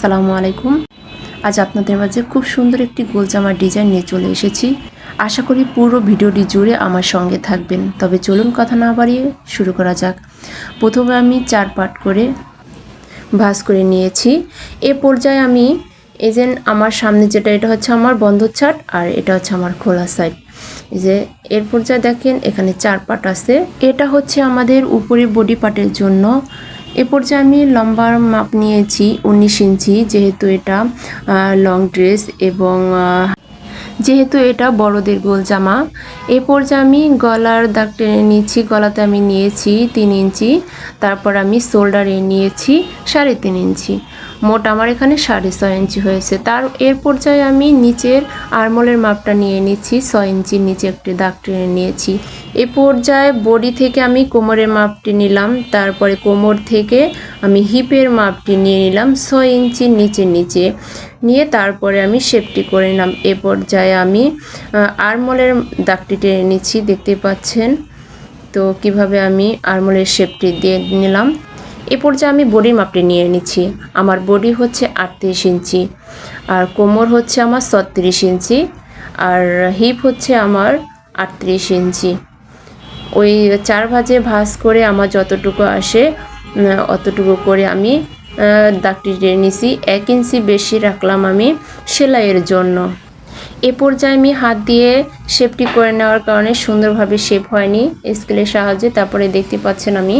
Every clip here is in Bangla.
আসসালামু আলাইকুম। আজ আপনাদের মাঝে খুব সুন্দর একটি গোলজামার ডিজাইন নিয়ে চলে এসেছি। আশা করি পুরো ভিডিওটি জুড়ে আমার সঙ্গে থাকবেন। তবে চলুন কথা না বাড়িয়ে শুরু করা যাক। প্রথমে আমি চার পাট করে ভাঁজ করে নিয়েছি। এ পর্যায়ে আমি এই যে আমার সামনে যেটা, এটা হচ্ছে আমার বন্ধ ছাট আর এটা হচ্ছে আমার খোলা সাইড। যে এর পর্যায়ে দেখেন, এখানে চার পাট আছে। এটা হচ্ছে আমাদের উপরে বডি পার্টের জন্য এ পর্যায়ে আমি লম্বার মাপ নিয়েছি উনিশ ইঞ্চি, যেহেতু এটা লং ড্রেস এবং যেহেতু এটা বড়দের গোল জামা। এ পর্যায়ে আমি গলার দাগ টেনে নিয়েছি, গলাতে আমি নিয়েছি তিন ইঞ্চি, তারপর আমি শোল্ডারে নিয়েছি সাড়ে তিন ইঞ্চি। মোট আমার এখানে সাড়ে ছয় ইঞ্চি হয়েছে। তার, এর পর্যায়ে আমি নিচের আরমোলের মাপটা নিয়ে নিচ্ছি, ছয় ইঞ্চির নিচে একটি দাগ টেনে নিয়েছি। এ পর্যায়ে বডি থেকে আমি কোমরের মাপটি নিলাম, তারপরে কোমর থেকে আমি হিপের মাপটি নিয়ে নিলাম, ছয় ইঞ্চির নিচে নিচে। নিয়ে তারপরে আমি শেপটি করে নিলাম। এ পর্যায়ে আমি আরমোলের দাগটি টেনে নিচ্ছি, দেখতে পাচ্ছেন? তো কীভাবে আমি আরমোলের শেপটি দিয়ে নিলাম? এ পর্যায়ে আমি বডির মাপটি নিয়ে নিচ্ছি। আমার বডি হচ্ছে আটত্রিশ ইঞ্চি, আর কোমর হচ্ছে আমার ছত্রিশ ইঞ্চি, আর হিপ হচ্ছে আমার আটত্রিশ ইঞ্চি। ওই চার ভাজে ভাঁজ করে আমার যতটুকু আসে অতটুকু করে আমি দাগটি টেনে নিছি। এক ইঞ্চি বেশি রাখলাম আমি সেলাইয়ের জন্য। এ পর্যায়ে আমি হাত দিয়ে শেপটি করে নেওয়ার কারণে সুন্দরভাবে শেপ হয়নি স্কেলের সাহায্যে। তারপরে দেখতে পাচ্ছেন আমি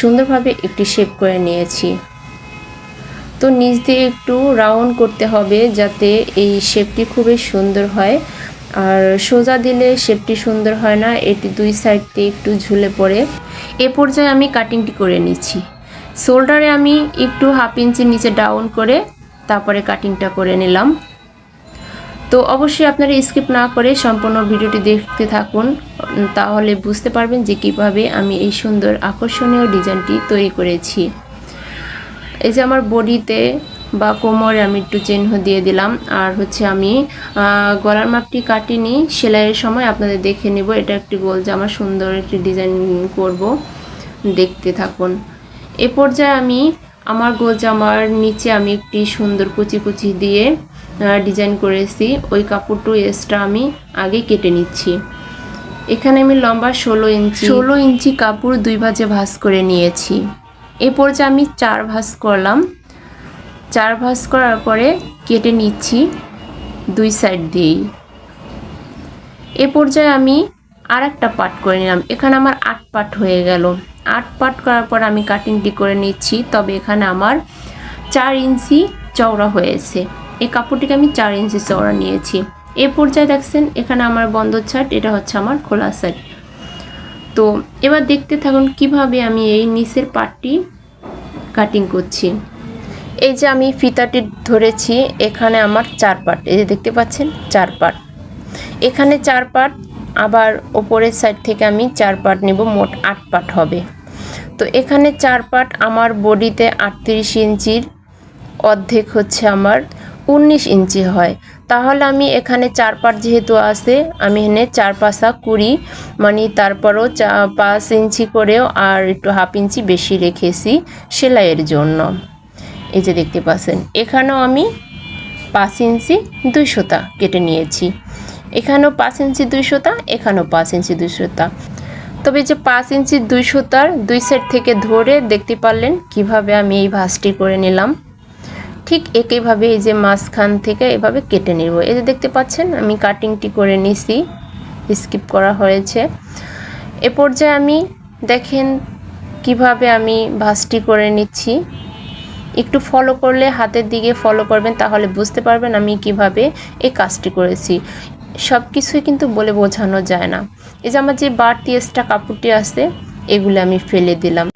সুন্দরভাবে একটি শেপ করে নিয়েছি। তো নিচ দিয়ে একটু রাউন্ড করতে হবে যাতে এই শেপটি খুবই সুন্দর হয়। আর সোজা দিলে শেপটি সুন্দর হয় না, এটি দুই সাইড দিয়ে একটু ঝুলে পড়ে। এ পর্যায়ে আমি কাটিংটি করে নিচ্ছি। শোল্ডারে আমি একটু হাফ ইঞ্চি নিচে ডাউন করে তারপরে কাটিংটা করে নিলাম। তো অবশ্যই আপনারা স্কিপ না করে সম্পূর্ণ ভিডিওটি দেখতে থাকুন, তাহলে বুঝতে পারবেন যে কীভাবে আমি এই সুন্দর আকর্ষণীয় ডিজাইনটি তৈরি করেছি। এই যে আমার বডিতে বা কোমরে আমি একটু চিহ্ন দিয়ে দিলাম, আর হচ্ছে আমি গলার মাপটি কাটিনি, সেলাইয়ের সময় আপনাদের দেখে নেব, এটা একটি গোল জামা সুন্দর একটি ডিজাইন করব, দেখতে থাকুন। এ পর্যায়ে আমি, আমার গোল জামার নিচে আমি একটি সুন্দর কুচি কুচি দিয়ে ডিজাইন করেছি। ওই কাপড়টু এক্সট্রা আমি আগে কেটে নিচ্ছি। এখানে আমি লম্বা ষোলো ইঞ্চি ষোলো ইঞ্চি কাপড় দুই ভাজে ভাঁজ করে নিয়েছি। এ পর্যায়ে আমি চার ভাঁজ করলাম। চার ভাঁজ করার পরে কেটে নিচ্ছি দুই সাইড দিয়েই। এ পর্যায়ে আমি আর একটা পাট করে নিলাম। এখানে আমার আট পাট হয়ে গেল। আট পাট করার পর আমি কাটিংটি করে নিচ্ছি। তবে এখানে আমার চার ইঞ্চি চওড়া হয়েছে। এই কাপড়টিকে আমি চার ইঞ্চি চওড়া নিয়েছি। এ পর্যায়ে দেখছেন, এখানে আমার বন্ধ ছাট এটা হচ্ছে আমার খোলা সাইড তো এবার দেখতে থাকুন কীভাবে আমি এই নিচের পাটটি কাটিং করছি। এই যে আমি ফিতাটি ধরেছি, এখানে আমার চার পাট। এই যে দেখতে পাচ্ছেন, চার পাট। এখানে চার পাট, আবার ওপরের সাইড থেকে আমি চার পাট নেব, মোট আট পাট হবে। তো এখানে চার পাট আমার বডিতে আটত্রিশ ইঞ্চির অর্ধেক হচ্ছে আমার উনিশ ইঞ্চি হয়। তাহলে আমি এখানে চার পাট যেহেতু আছে, আমি এখানে চার পাশা কুড়ি মানে তারপরও চা, পাঁচ ইঞ্চি করেও আর একটু হাফ ইঞ্চি বেশি রেখেছি সেলাইয়ের জন্য। এই যে দেখতে পাচ্ছেন, এখানেও আমি পাঁচ ইঞ্চি দুইশোটা কেটে নিয়েছি। এখানেও পাঁচ ইঞ্চি দুইশোটা এখানেও পাঁচ ইঞ্চি দুইশোটা তবে যে পাঁচ ইঞ্চি দুইশোটার দুই সাইড থেকে ধরে দেখতে পারলেন কীভাবে আমি এই ভাঁজটি করে নিলাম। ঠিক একইভাবে এই যে মাঝখান থেকে এভাবে কেটে নেব। এই যে দেখতে পাচ্ছেন, আমি কাটিংটি করে নিছি স্কিপ করা হয়েছে। এ পর্যায়ে আমি দেখেন কীভাবে আমি ভাঁজটি করে নিচ্ছি। একটু ফলো করলে হাতের দিকে ফলো করবেন, তাহলে বুঝতে পারবেন আমি কীভাবে এই কাজটি করেছি। সব কিছুই কিন্তু বলে বোঝানো যায় না। এই যে আমার যে বাড়তি এক্সট্রা কাপড়টি আছে, এগুলো আমি ফেলে দিলাম।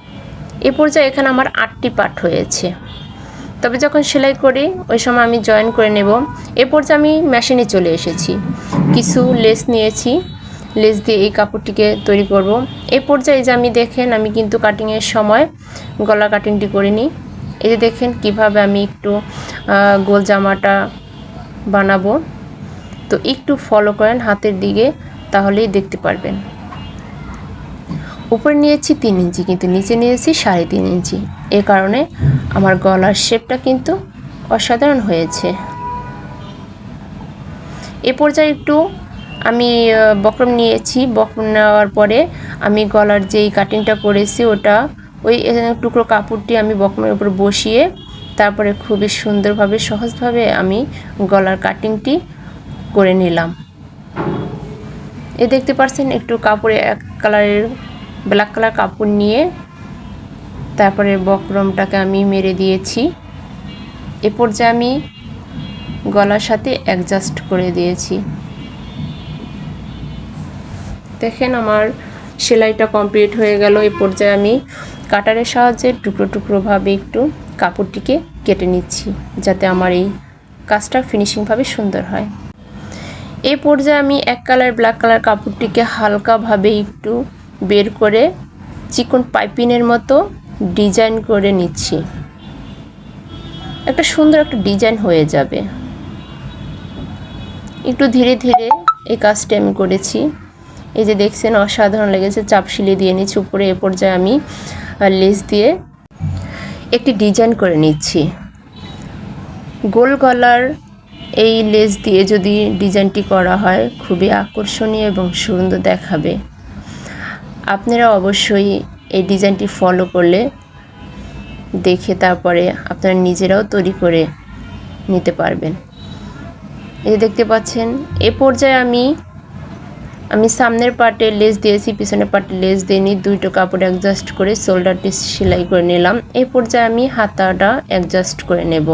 এ পর্যায়ে এখানে আমার আটটি পাট হয়েছে। তবে যখন সেলাই করি, ওই সময় আমি জয়েন করে নেব। এরপর যে আমি মেশিনে চলে এসেছি। কিছু লেস নিয়েছি। লেস দিয়ে এই কাপড়টিকে তৈরি করব। এই পর্যায়ে যে আমি দেখেন, আমি কিন্তু কাটিংয়ের সময় গলা কাটিংটি করিনি এই যে দেখেন কীভাবে আমি একটু গোল জামাটা বানাবো। তো একটু ফলো করেন হাতের দিকে, তাহলেই দেখতে পারবেন। উপরে নিয়েছি তিন ইঞ্চি, কিন্তু নিচে নিয়েছি সাড়ে তিন ইঞ্চি। এ কারণে আমার গলার শেপটা কিন্তু অসাধারণ হয়েছে। এ পর্যায়ে একটু আমি বক্রম নিয়েছি। বক্রম নেওয়ার পরে আমি গলার যেই কাটিংটা করেছি, ওটা ওই টুকরো কাপড়টি আমি বক্রমের উপর বসিয়ে তারপরে খুবই সুন্দরভাবে, সহজভাবে আমি গলার কাটিংটি করে নিলাম। এ দেখতে পাচ্ছেন একটু কাপড়ে এক কালারের ব্ল্যাক কালার কাপড় নিয়ে তারপরে বক্রমটাকে আমি মেরে দিয়েছি। এ পর্যায়ে আমি গলার সাথে অ্যাডজাস্ট করে দিয়েছি। দেখেন আমার সেলাইটা কমপ্লিট হয়ে গেল। এই পর্যায়ে আমি কাটারের সাহায্যে টুকরো টুকরোভাবে একটু কাপড়টিকে কেটে নিচ্ছি, যাতে আমার এই কাজটা ফিনিশিংভাবে সুন্দর হয়। এই পর্যায়ে আমি এক কালার ব্ল্যাক কালার কাপড়টিকে হালকাভাবে একটু বের করে চিকন পাইপিনের মতো ডিজাইন করে নিচ্ছি। একটা সুন্দর একটা ডিজাইন হয়ে যাবে। একটু ধীরে ধীরে এই কাজটি আমি করেছি। এই যে দেখছেন, অসাধারণ লেগেছে। চাপ সিলি দিয়ে নিচ্ছি। উপরে এ পর্যায়ে আমি লেস দিয়ে একটি ডিজাইন করে নিচ্ছি। গোল গলার এই লেস দিয়ে যদি ডিজাইনটি করা হয়, খুবই আকর্ষণীয় এবং সুন্দর দেখাবে। আপনারা অবশ্যই এই ডিজাইনটি ফলো করলে দেখে তারপরে আপনারা নিজেরাও তৈরি করে নিতে পারবেন। এই দেখতে পাচ্ছেন, এ পর্যায়ে আমি আমি সামনের পার্টে লেস দিয়েছি, পিছনের পার্টে লেস দিইনি, দুইটো কাপড় অ্যাডজাস্ট করে শোল্ডারটি সেলাই করে নিলাম। এ পর্যায়ে আমি হাতাটা অ্যাডজাস্ট করে নেব।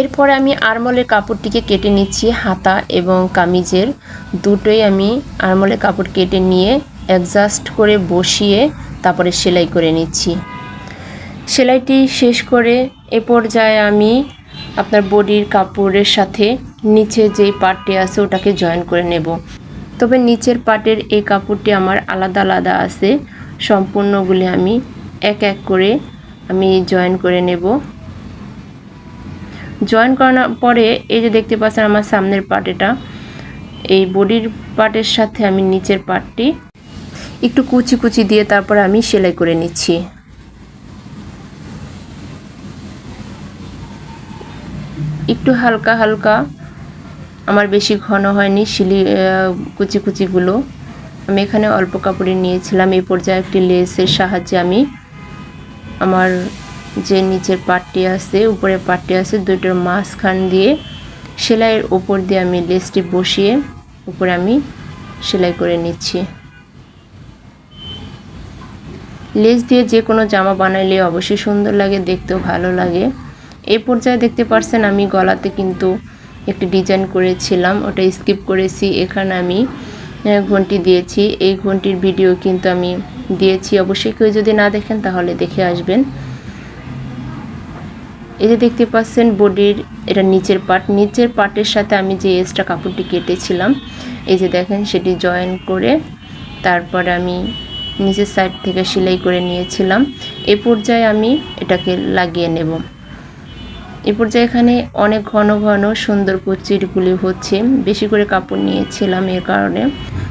এরপরে আমি আরমলের কাপড়টিকে কেটে নিচ্ছি হাতা এবং কামিজের। দুটোই আমি আরমলের কাপড় কেটে নিয়ে অ্যাডজাস্ট করে বসিয়ে তারপরে সেলাই করে নিচ্ছি। সেলাইটি শেষ করে এ পর্যায়ে আমি আপনার বডির কাপড়ের সাথে নিচে যেই পার্টটি আছে ওটাকে জয়েন করে নেব। তবে নিচের পার্টের এই কাপড়টি আমার আলাদা আলাদা আছে। সম্পূর্ণগুলি আমি এক এক করে আমি জয়েন করে নেব। জয়েন করানোর পরে এই যে দেখতে পাচ্ছেন আমার সামনের পার্ট এটা। এই বডির পার্টের সাথে আমি নিচের পার্টটি একটু কুচি কুচি দিয়ে তারপর আমি সেলাই করে নিচ্ছি। একটু হালকা হালকা, আমার বেশি ঘন হয়নি শিলি কুচি কুচিগুলো। আমি এখানে অল্প কাপড়ে নিয়েছিলাম, এই পর্যায়ে একটি লেসের সাহায্যে আমি আমার যে নিচের পাটটি আছে, উপরের পাটটি আছে দুটোর মাঝখান দিয়ে সেলাইয়ের উপর দিয়ে আমি লেসটি বসিয়ে উপরে আমি সেলাই করে নিচ্ছি। লেস দিয়ে যে কোনো জামা বানাইলে অবশ্যই সুন্দর লাগে, দেখতেও ভালো লাগে। এই পর্যায়ে দেখতে পারছেন আমি গলাতে কিন্তু একটি ডিজাইন করেছিলাম, ওটা স্কিপ করেছি। এখানে আমি ঘন্টি দিয়েছি। এই ঘন্টির ভিডিও কিন্তু আমি দিয়েছি। অবশ্যই কেউ যদি না দেখেন তাহলে দেখে আসবেন। এই যে দেখতে পাচ্ছেন বডির, এটা নিচের পার্ট নিচের পার্টের সাথে আমি যে এক্সট্রা কাপড়টি কেটেছিলাম, এই যে দেখেন সেটি জয়েন করে তারপর আমি নিচের সাইড থেকে সেলাই করে নিয়েছিলাম। এ পর্যায়ে আমি এটাকে লাগিয়ে নেব। এ পর্যায়ে এখানে অনেক ঘন ঘন সুন্দর কুচিরগুলি হচ্ছে। বেশি করে কাপড় নিয়েছিলাম এর কারণে।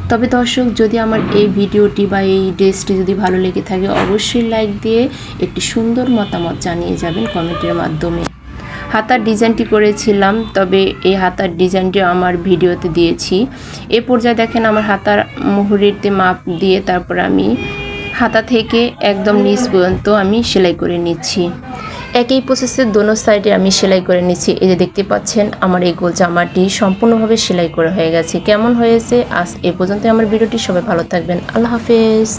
তবে দর্শক, যদি আমার এই ভিডিওটি বা এই ড্রেসটি যদি ভালো লেগে থাকে, অবশ্যই লাইক দিয়ে একটি সুন্দর মতামত জানিয়ে যাবেন কমেন্টের মাধ্যমে। হাতার ডিজাইনটি করেছিলাম, তবে এই হাতার ডিজাইনটি আমার ভিডিওতে দিয়েছি। এ পর্যায়ে দেখেন আমার হাতার মুহুরিতে মাপ দিয়ে তারপর আমি হাতা থেকে একদম নিচ পর্যন্ত আমি সেলাই করে নিচ্ছি। একই প্রসেসে দোনো সাইডে আমি সেলাই করে নিচ্ছি। এই যে দেখতে পাচ্ছেন, আমার এই গোল জামাটি সম্পূর্ণভাবে সেলাই করা হয়ে গেছে। কেমন হয়েছে? আজ এ পর্যন্ত আমার ভিডিওটি। সবাই ভালো থাকবেন। আল্লাহ হাফেজ।